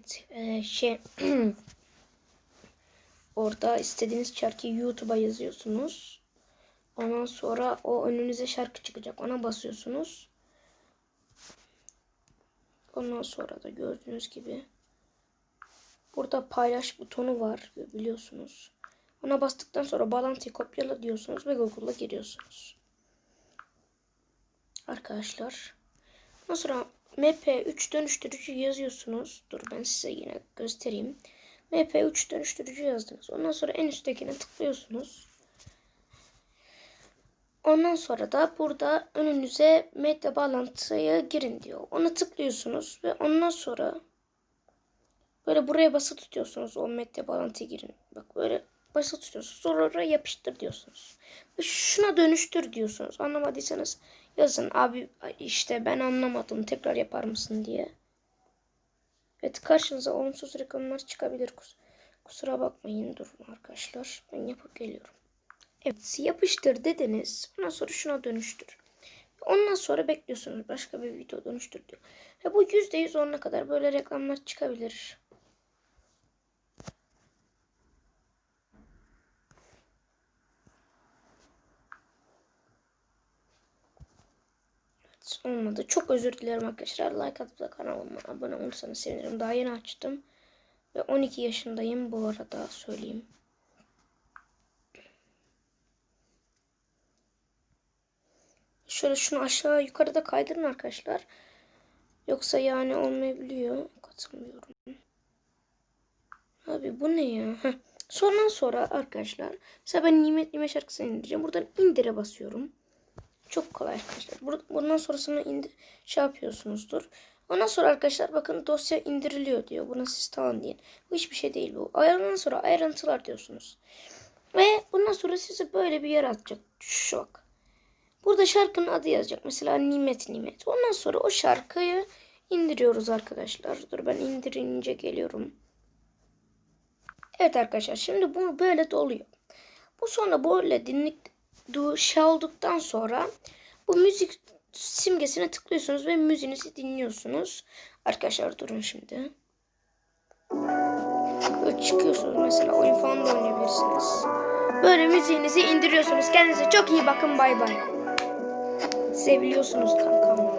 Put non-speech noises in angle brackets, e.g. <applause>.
Evet. e, şey <clears throat> orada istediğiniz şarkıyı YouTube'a yazıyorsunuz. Ondan sonra o önünüze şarkı çıkacak. Ona basıyorsunuz. Ondan sonra da gördüğünüz gibi burada paylaş butonu var biliyorsunuz. Ona bastıktan sonra bağlantıyı kopyala diyorsunuz ve Google'a giriyorsunuz. Arkadaşlar. Ondan sonra MP3 dönüştürücü yazıyorsunuz. Dur ben size yine göstereyim. MP3 dönüştürücü yazdınız. Ondan sonra en üsttekine tıklıyorsunuz. Ondan sonra da burada önünüze medya bağlantıya girin diyor. Ona tıklıyorsunuz ve ondan sonra böyle buraya basılı tutuyorsunuz. O medya bağlantıya girin. Bak böyle basılı tutuyorsunuz. Sonra yapıştır diyorsunuz. Şuna dönüştür diyorsunuz. Anlamadıysanız yazın. Abi işte ben anlamadım. Tekrar yapar mısın diye. Evet karşınıza olumsuz reklamlar çıkabilir. Kus- Kusura bakmayın. Durun arkadaşlar. Ben yapıp geliyorum. Evet yapıştır dediniz. Ondan sonra şuna dönüştür. Ondan sonra bekliyorsunuz başka bir video dönüştür diyor. Ve bu %100 onuna kadar böyle reklamlar çıkabilir. Olmadı. Çok özür dilerim arkadaşlar. Like atıp da kanalıma abone olursanız sevinirim. Daha yeni açtım. Ve 12 yaşındayım bu arada söyleyeyim. Şöyle şunu aşağı yukarıda kaydırın arkadaşlar. Yoksa yani olmayabiliyor. Katılmıyorum. Abi bu ne ya? Heh. Sondan sonra arkadaşlar. Mesela ben Nimet Nimet şarkısını indireceğim. Buradan indire basıyorum. Çok kolay arkadaşlar. Bur- Bundan sonrasını indir şey yapıyorsunuzdur. Ondan sonra arkadaşlar bakın dosya indiriliyor diyor. Buna siz tamam deyin. Bu hiçbir şey değil bu. Ayarından sonra ayrıntılar diyorsunuz. Ve bundan sonra sizi böyle bir yer atacak. Şu bak. Burada şarkının adı yazacak. Mesela Nimet Nimet. Ondan sonra o şarkıyı indiriyoruz arkadaşlar. Dur ben indirince geliyorum. Evet arkadaşlar şimdi bu böyle doluyor. Bu sonra böyle dinlik şey olduktan sonra bu müzik simgesine tıklıyorsunuz ve müziğinizi dinliyorsunuz. Arkadaşlar durun şimdi. Böyle çıkıyorsunuz mesela oyun falan da oynayabilirsiniz. Böyle müziğinizi indiriyorsunuz. Kendinize çok iyi bakın bay bay. Seviliyorsunuz kanka.